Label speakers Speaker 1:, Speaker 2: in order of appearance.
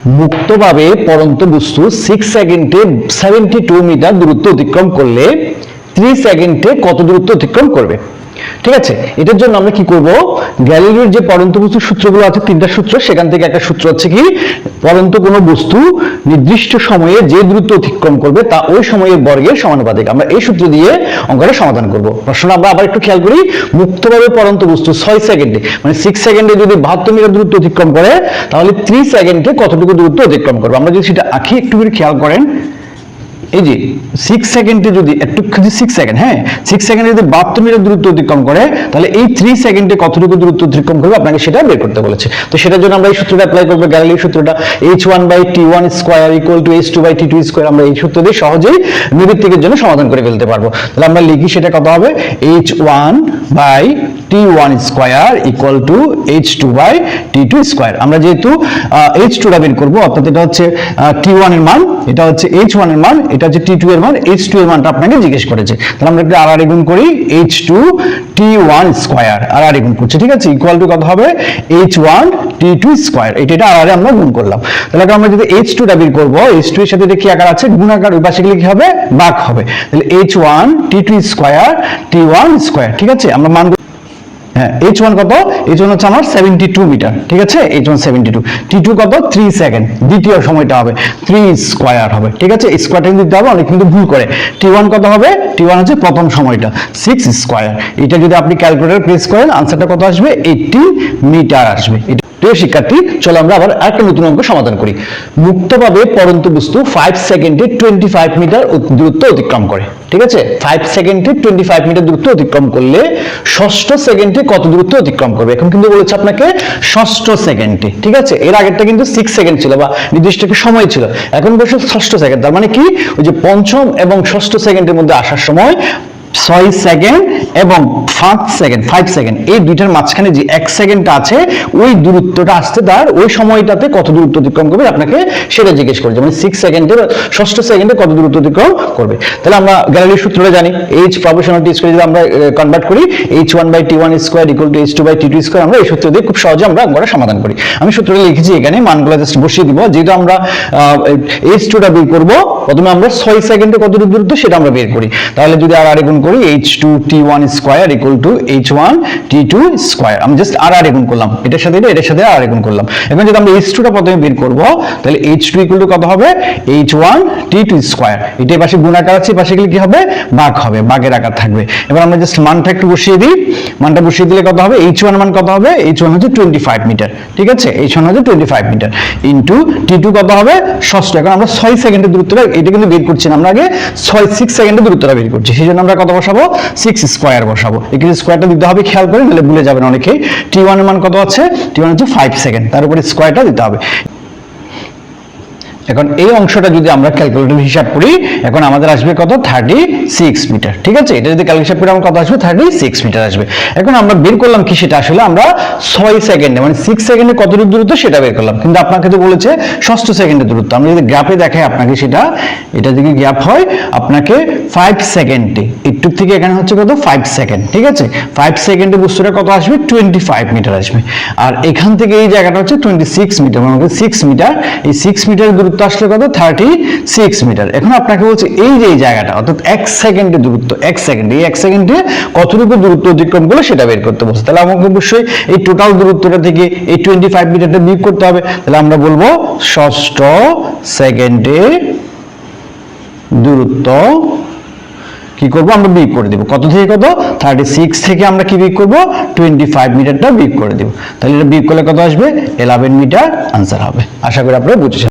Speaker 1: মুক্তভাবে পরন্ত বস্তু সিক্স সেকেন্ডে সেভেন্টি টু মিটার দূরত্ব অতিক্রম করলে থ্রি সেকেন্ডে কত দূরত্ব অতিক্রম করবে? ঠিক আছে? এটার জন্য আমরা কি করব? গ্যালিলির যে পরন্ত বস্তুর সূত্রগুলো আছে, তিনটা সূত্র, সেখান থেকে একটা সূত্র হচ্ছে কি? পরন্ত কোনো বস্তু নির্দিষ্ট সময়ে যে দূরত্ব অতিক্রম করবে, তা ওই সময়ের বর্গের সমানুপাতিক। আমরা এই সূত্র দিয়ে অঙ্কটা সমাধান করব। প্রশ্ন আমরা আবার একটু খেয়াল করি। মুক্তভাবে পরন্ত বস্তু ছয় সেকেন্ডে মানে সিক্স সেকেন্ডে যদি বাহাত্তর মিটার দূরত্ব অতিক্রম করে, তাহলে থ্রি সেকেন্ডে কতটুকু দূরত্ব অতিক্রম করবে? আমরা যদি সেটা আঁকি, একটু খেয়াল করেন। এই যে সিক্স সেকেন্ডে যদি একটু সিক্স সেকেন্ড হ্যাঁ? সিক্স সেকেন্ডে যদি বাহাত্তর মিটার দূরত্ব অতিক্রম করে, তাহলে এই থ্রি সেকেন্ডে কতটুকু দূরত্ব অতিক্রম করবে আপনাকে সেটা বের করতে বলেছে। তো সেটার জন্য আমরা এই সূত্রটা অ্যাপ্লাই করব গ্যালারির সূত্রটা। H one by T one square equal to H two by T two square আমরা এই সূত্র দিয়ে সহজেই নিবৃত্তিকের জন্য সমাধান করে ফেলতে পারব। তাহলে আমরা লিখি সেটা কত হবে? H one by T one square equal to H two by T two square আমরা যেহেতু এইচ টুটা বের করব, অর্থাৎ এটা হচ্ছে টি ওয়ানের মান, এটা হচ্ছে এইচ ওয়ানের মান এটা হচ্ছে টি টু এর মান এইচ টু এর মানটা আপনাকে জিজ্ঞেস করেছে। তাহলে আমরা একটু আর আর গুণ করি H two T one square আর আর গুণ করছি, ঠিক আছে? ইকুয়াল টু কত হবে? H one T two square এটা এটা আর আমরা গুণ করলাম। তাহলে আমরা যদি এইচ টুটা বের করব এইচ টু এর সাথে এটা কি আকার আছে? গুণাকার, ওই পাশে গেলে কি হবে? বাক হবে। তাহলে H one T two square T one square ঠিক আছে? আমরা মান হ্যাঁ এইচ ওয়ান কত? এইচ ওয়ান হচ্ছে আমার সেভেন্টি টু মিটার ঠিক আছে? H one seventy two T two কত? থ্রি সেকেন্ড দ্বিতীয় সময়টা হবে থ্রি স্কোয়ার হবে, ঠিক আছে? স্কোয়ারটা দিতে হবে, অনেক কিন্তু ভুল করে। টি ওয়ান কত হবে? টি ওয়ান হচ্ছে প্রথম সময়টা সিক্স স্কোয়ার এটা যদি আপনি ক্যালকুলেটার প্রেস করেন আনসারটা কত আসবে? এইটটি মিটার আসবে। প্রিয় শিক্ষার্থী, চলো আমরা আবার একটা নতুন অঙ্ক সমাধান করি। মুক্তভাবে পরন্ত বস্তু ফাইভ সেকেন্ডে টোয়েন্টি ফাইভ মিটার দূরত্ব অতিক্রম করে, ঠিক আছে? ফাইভ সেকেন্ডে টোয়েন্টি ফাইভ মিটার দূরত্ব অতিক্রম করলে ষষ্ঠ সেকেন্ডে কত দূরত্ব অতিক্রম করবে? এখন কিন্তু বলেছে আপনাকে ষষ্ঠ সেকেন্ডে ঠিক আছে? এর আগেরটা কিন্তু সিক্স সেকেন্ড ছিল বা নির্দিষ্ট একটা সময় ছিল। এখন বলছে ষষ্ঠ সেকেন্ড তার মানে কি? ওই যে পঞ্চম এবং ষষ্ঠ সেকেন্ডের মধ্যে আসার সময় ছয় সেকেন্ড এবং পাঁচ সেকেন্ড ফাইভ সেকেন্ড এই দুইটার মাঝখানে যে এক সেকেন্ডটা আছে, ওই দূরত্বটা আসতে তার ওই সময়টাতে কত দূরত্ব অতিক্রম করবে আপনাকে সেটা জিজ্ঞেস করেছে মানে সিক্স সেকেন্ডে ষষ্ঠ সেকেন্ডে কত দূরত্ব অতিক্রম করবে। তাহলে আমরা গ্যালারির সূত্রটা জানি। এইচ প্রফেশনাল টি স্কোয়ার যদি আমরা কনভার্ট করি H one by T one square equal to H two by T two square আমরা এই সূত্র দিয়ে খুব সহজে আমরা অঙ্কটা সমাধান করি। আমি সূত্রটা লিখেছি এখানে, মানগুলো জাস্ট বসিয়ে দিব। যেহেতু আমরা এইচ টুটা বের করব প্রথমে আমরা ছয় সেকেন্ডে কত দূরত্ব সেটা আমরা বের করি। তাহলে যদি আর আর গুণ করি H two T one square equal to H one T two square আমি জাস্ট আর আর গুণ করলাম। এটার সাথে এটা, এটার সাথে আর গুণ করলাম। এখন যদি আমরা এইচ টুটা প্রথমে বের করব, তাহলে এইচ টু ইকুয়াল টু কত হবে? H one T two square এটা পাশে গুণাকার আছে পাশে গেলে কি হবে? বাঘ হবে, বাঘের আকার থাকবে। এবার আমরা জাস্ট মানটা একটু বসিয়ে দিই। মানটা বসিয়ে দিলে কত হবে? এইচ ওয়ান মান কত হবে? এইচ ওয়ান হচ্ছে টোয়েন্টি ফাইভ মিটার ঠিক আছে? এইচ ওয়ান হচ্ছে twenty five metre into T two কত হবে? ষষ্ঠ। এখন আমরা ছয় সেকেন্ডের দূরত্বটা এটা কিন্তু বের করছি না। আমরা আগে ছয় সিক্স সেকেন্ডের দূরত্বটা বের করছি। সেই জন্য আমরা কত বসাবো? সিক্স স্কোয়ার বসাবো। এখানে স্কোয়ারটা দিতে হবে, খেয়াল করে, নাহলে ভুলে যাবেন অনেকেই। টি ওয়ানের মান কত আছে? টি ওয়ান হচ্ছে ফাইভ সেকেন্ড তার উপরে স্কোয়ারটা দিতে হবে। এখন এই অংশটা যদি আমরা ক্যালকুলেটর হিসাব করি, এখন আমাদের আসবে কত? থার্টি সিক্স মিটার ঠিক আছে? এটা যদি ক্যালকুলেট করি, আমার কত আসবে? থার্টি সিক্স মিটার আসবে। এখন আমরা বের করলাম কি সেটা? আসলে আমরা ছয় সেকেন্ডে মানে সিক্স সেকেন্ডে কত দূরত্ব সেটা বের করলাম। কিন্তু আপনাকে তো বলেছে ষষ্ঠ সেকেন্ডের দূরত্ব। আমি যদি গ্যাপে দেখাই আপনাকে সেটা, এটা যদি গ্যাপ হয়, আপনাকে ফাইভ সেকেন্ডে একটু থেকে এখানে হচ্ছে কত? ফাইভ সেকেন্ড ঠিক আছে? ফাইভ সেকেন্ডে বস্তুটা কত আসবে? টোয়েন্টি ফাইভ মিটার আসবে। আর এখান থেকে এই জায়গাটা হচ্ছে টোয়েন্টি সিক্স মিটার মানে সিক্স মিটার এই সিক্স মিটার দূরত্ব আসলে কত? থার্টি সিক্স মিটার এখন আপনাকে বলছে, এই যে এই জায়গাটা, অর্থাৎ এক সেকেন্ডে দূরত্ব, এক সেকেন্ডে এই এক সেকেন্ডে কতটুকু দূরত্ব অতিক্রম করলে সেটা বের করতে বলছে। তাহলে আমাকে অবশ্যই এই টোটাল দূরত্বটা থেকে এই টোয়েন্টি ফাইভ মিটারটা বিয়োগ করতে হবে। তাহলে আমরা বলব, ষষ্ঠ সেকেন্ডে দূরত্ব কি করব? আমরা বিক করে দেবো। কত থেকে কত? থার্টি সিক্স থেকে আমরা কি বিক করব? টোয়েন্টি ফাইভ মিটারটা বিক করে দেবো। তাহলে এটা বিক করলে কত আসবে? ইলেভেন মিটার আনসার হবে। আশা করি আপনারা বুঝেছেন।